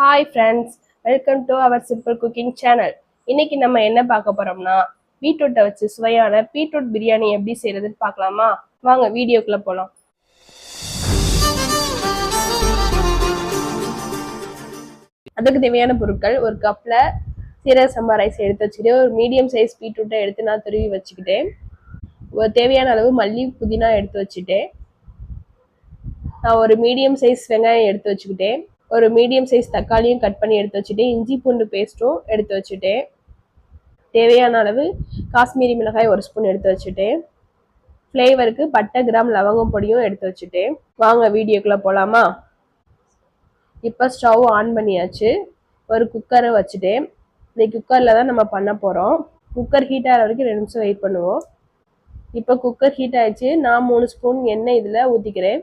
Hi friends welcome to our simple cooking channel இன்னைக்கு நம்ம என்ன பார்க்க போறோம்னா பீட்ரூட்டை வச்சு சுவையான பீட்ரூட் பிரியாணி எப்படி செய்யறதுன்னு பார்க்கலாமா? வாங்க வீடியோக்குள்ள போகலாம் அதுக்கு தேவையான பொருட்கள் ஒரு கப்ல சீரக சம்பா ரைஸ் எடுத்து வச்சுக்கிட்டு ஒரு மீடியம் சைஸ் பீட்ரூட்டை எடுத்து நான் துருவி வச்சுக்கிட்டேன் ஒரு தேவையான அளவு மல்லி புதினா எடுத்து வச்சுட்டேன் நான் ஒரு மீடியம் சைஸ் வெங்காயம் எடுத்து வச்சுக்கிட்டேன் ஒரு மீடியம் சைஸ் தக்காளியும் கட் பண்ணி எடுத்து வச்சுட்டேன். இஞ்சி பூண்டு பேஸ்ட்டும் எடுத்து வச்சுட்டேன். தேவையான அளவு காஷ்மீரி மிளகாய் ஒரு ஸ்பூன் எடுத்து வச்சுட்டேன். ஃப்ளேவருக்கு பட்டை கிராம் லவங்கம் பொடியும் எடுத்து வச்சுட்டேன். வாங்க வீடியோக்குள்ளே போகலாமா இப்போ ஸ்டவ் ஆன் பண்ணியாச்சு. ஒரு குக்கரை வச்சுட்டேன். இந்த குக்கரில் தான் நம்ம பண்ண போகிறோம் குக்கர் ஹீட் ஆகிற வரைக்கும் ரெண்டு நிமிஷம் வெயிட் பண்ணுவோம். இப்போ குக்கர் ஹீட் ஆயிடுச்சு. நான் மூணு ஸ்பூன் எண்ணெய் இதில் ஊற்றிக்கிறேன்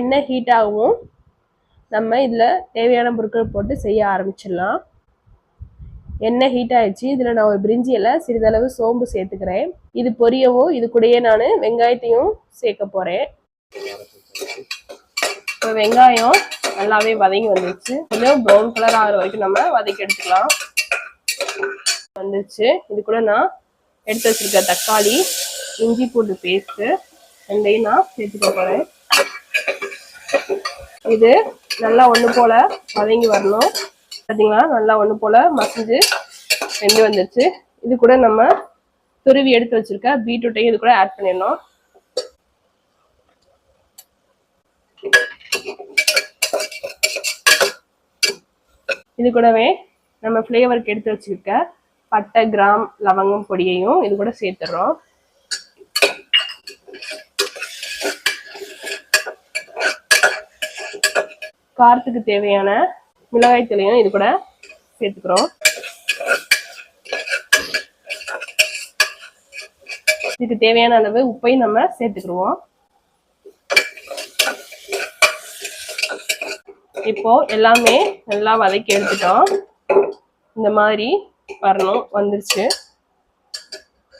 எண்ணெய் ஹீட் ஆகவும் நம்ம இதில் தேவையான பொருட்கள் போட்டு செய்ய ஆரம்பிச்சிடலாம். எண்ணெய் ஹீட் ஆயிடுச்சு. இதில் நான் ஒரு பிரிஞ்சி சிறிதளவு சோம்பு சேர்த்துக்கிறேன். இது பொரியவும் இது கூடயே நான் வெங்காயத்தையும் சேர்க்க போகிறேன் இப்போ வெங்காயம் நல்லாவே வதங்கி வந்துருச்சு. கொஞ்சம் ப்ரௌன் கலர் ஆகிற வரைக்கும் நம்ம வதக்கி எடுத்துக்கலாம். வந்துச்சு இது கூட நான் எடுத்து வச்சிருக்க தக்காளி இஞ்சி பூண்டு பேஸ்ட்டு ரெண்டையும் நான் சேர்த்துக்க போகிறேன் இது நல்லா ஒன்று போல வதங்கி வரணும். பார்த்தீங்களா நல்லா ஒன்று போல மசிஞ்சு வெந்து வந்துருச்சு. இது கூட நம்ம துருவி எடுத்து வச்சிருக்க பீட்ரூட்டையும் இது கூட ஆட் பண்ணிடணும். இது கூடவே நம்ம ஃப்ளேவருக்கு எடுத்து வச்சிருக்க பட்டை கிராம் லவங்கம் பொடியையும் இது கூட சேர்த்துடுறோம் காரத்துக்கு தேவையான மிளகாய் தூளையும் இது கூட சேர்த்துக்கிறோம். இதுக்கு தேவையான அளவு உப்பையும் நம்ம சேர்த்துக்கிடுவோம். இப்போ எல்லாமே நல்லா வதக்கி எடுத்துட்டோம். இந்த மாதிரி வரணும் வந்துருச்சு.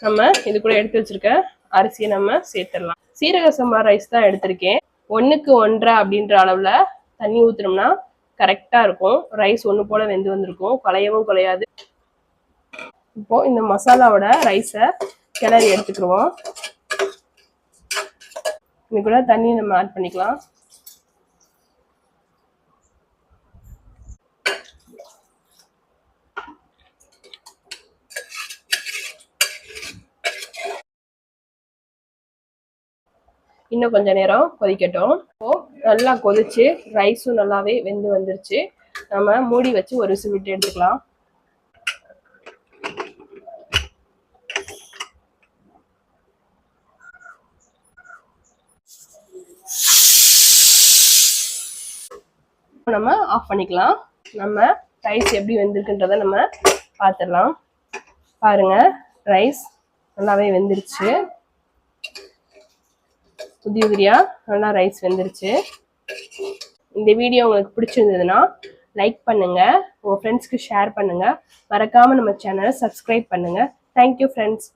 நம்ம இது கூட எடுத்து வச்சிருக்க அரிசியை நம்ம சேர்த்துடலாம். சீரக சம்பா ரைஸ் தான் எடுத்திருக்கேன். ஒன்றுக்கு ஒன்றரை அப்படின்ற அளவில் தண்ணி ஊற்றுனோம்னா கரெக்டாக இருக்கும். ரைஸ் ஒன்று போல் வெந்து வந்திருக்கும். குலையவும் குலையாது இப்போ இந்த மசாலாவோட ரைஸை கிளறி எடுத்துக்கிடுவோம். இன்னைக்குள்ள கூட தண்ணி நம்ம ஆட் பண்ணிக்கலாம். இன்னும் கொஞ்ச நேரம் கொதிக்கட்டும். இப்போ நல்லா கொதிச்சு ரைஸும் நல்லாவே வெந்து வந்துருச்சு. நம்ம மூடி வச்சு ஒரு விசில் விட்டு எடுத்துக்கலாம். நம்ம ஆஃப் பண்ணிக்கலாம். நம்ம ரைஸ் எப்படி வெந்திருக்குன்றத நம்ம பார்த்துடலாம். பாருங்க ரைஸ் நல்லாவே வெந்துருச்சு. உதிரி உதிரியா நல்லா ரைஸ் வெந்துருச்சு. இந்த வீடியோ உங்களுக்கு பிடிச்சிருந்ததுன்னா லைக் பண்ணுங்க. உங்க ஃப்ரெண்ட்ஸ்க்கு ஷேர் பண்ணுங்க. மறக்காம நம்ம சேனலை சப்ஸ்கிரைப் பண்ணுங்க. Thank you friends